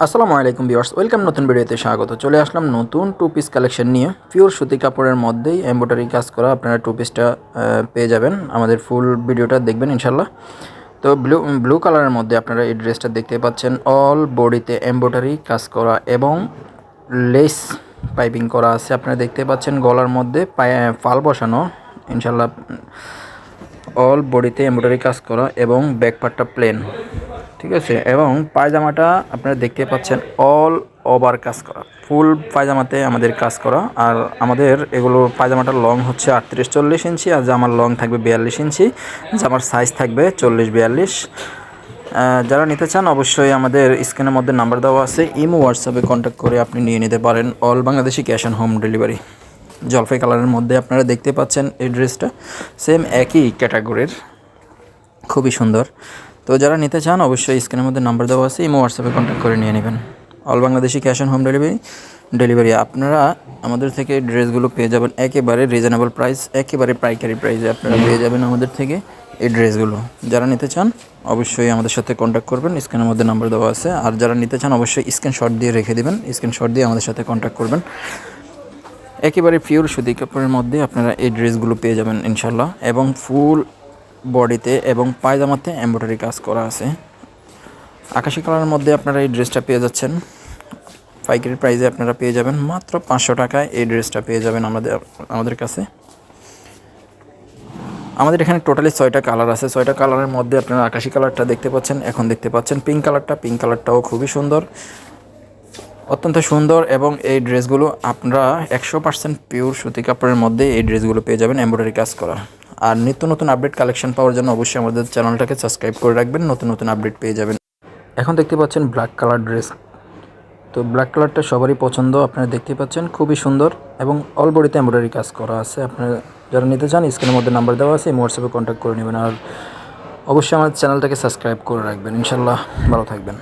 আসসালামু আলাইকুম viewers, welcome নতুন ভিডিওতে স্বাগত। চলে আসলাম নতুন টু পিস কালেকশন নিয়ে। পিওর সুতি কাপড়ের মধ্যেই এমব্রয়ডারি কাজ করা আপনারা টু পিসটা পেয়ে যাবেন। আমাদের ফুল ভিডিওটা দেখবেন ইনশাল্লাহ তো ব্লু ব্লু কালারের মধ্যে আপনারা এই ড্রেসটা দেখতে পাচ্ছেন। অল বডিতে এমব্রয়ডারি কাজ করা এবং লেস পাইপিং করা আছে। আপনারা দেখতে পাচ্ছেন গলার মধ্যে ফাল বসানো। ইনশাল্লাহ অল বডিতে এমব্রয়ডারি কাজ করা এবং ব্যাক পার্টটা প্লেন ঠিক আছে? এবং পায়জামাটা আপনারা দেখতে পাচ্ছেন অল ওভার কাজ করা। ফুল পায়জামাতে আমাদের কাজ করা। আর আমাদের এগুলো পায়জামাটার লং হচ্ছে আটত্রিশ চল্লিশ ইঞ্চি, আর জামার লং থাকবে বিয়াল্লিশ ইঞ্চি। জামার সাইজ থাকবে চল্লিশ বিয়াল্লিশ। যারা নিতে চান অবশ্যই আমাদের স্ক্রিনের মধ্যে নাম্বার দেওয়া আছে। ইমো হোয়াটসঅ্যাপে কন্ট্যাক্ট করে আপনি নিয়ে নিতে পারেন। All Bangladeshi cash on home delivery জলফাই কালারের মধ্যে আপনারা দেখতে পাচ্ছেন এই ড্রেসটা সেম একই ক্যাটাগরির খুবই সুন্দর। তো যারা নিতে চান, অবশ্যই স্ক্রিনের মধ্যে নাম্বার দেওয়া আছে, ইমো হোয়াটসঅ্যাপে কন্ট্যাক্ট করে নিয়ে নেবেন। All Bangladeshi cash on home delivery delivery আপনারা আমাদের থেকে ড্রেসগুলো পেয়ে যাবেন একেবারে রিজনেবল প্রাইস একেবারে পাইকারি প্রাইসে আপনারা পেয়ে যাবেন আমাদের থেকে এই ড্রেসগুলো যারা নিতে চান, অবশ্যই আমাদের সাথে কন্ট্যাক্ট করবেন, স্ক্রিনের মধ্যে নাম্বার দেওয়া আছে। আর যারা নিতে চান, অবশ্যই স্ক্রিনশট দিয়ে রেখে দেবেন স্ক্রিনশট দিয়ে আমাদের সাথে কন্ট্যাক্ট করবেন। একেবারে পিওর সুতি কাপড়ের মধ্যে আপনারা এই ড্রেসগুলো পেয়ে যাবেন ইনশাল্লাহ এবং ফুল বডিতে এবং পায়জামাতে এমব্রয়ডারি কাজ করা আছে। আকাশি কালারের মধ্যে আপনারা এই ড্রেসটা পেয়ে যাচ্ছেন। পাইকারি প্রাইসে আপনারা পেয়ে যাবেন মাত্র পাঁচশো টাকায় এই ড্রেসটা পেয়ে যাবেন আমাদের আমাদের কাছে। আমাদের এখানে টোটালি ছয়টা কালার আছে। ছয়টা কালারের মধ্যে আপনারা আকাশি কালারটা দেখতে পাচ্ছেন, এখন দেখতে পাচ্ছেন পিঙ্ক কালারটা। পিঙ্ক কালারটাও খুবই সুন্দর। অত্যন্ত সুন্দর এবং এই ড্রেসগুলো আপনারা একশো পার্সেন্ট পিওর সুতি কাপড়ের মধ্যে এই ড্রেসগুলো পেয়ে যাবেন এমব্রয়ডারি কাজ করা। আর নিত্য নতুন আপডেট কালেকশন পাওয়ার জন্য অবশ্যই আমাদের চ্যানেলটাকে সাবস্ক্রাইব করে রাখবেন। নতুন নতুন আপডেট পেয়ে যাবেন। এখন দেখতে পাচ্ছেন ব্ল্যাক কালার ড্রেস তো ব্ল্যাক কালারটা সবারই পছন্দ, আপনারা দেখতে পাচ্ছেন, খুবই সুন্দর এবং অল বডিতে এমব্রয়ডারি কাজ করা আছে। আপনারা যারা নিতে চান স্ক্রিনের মধ্যে নাম্বার দেওয়া আছে, এই হোয়াটসঅ্যাপে কন্ট্যাক্ট করে নেবেন। আর অবশ্যই আমাদের চ্যানেলটাকে সাবস্ক্রাইব করে রাখবেন। ইনশাল্লাহ ভালো থাকবেন।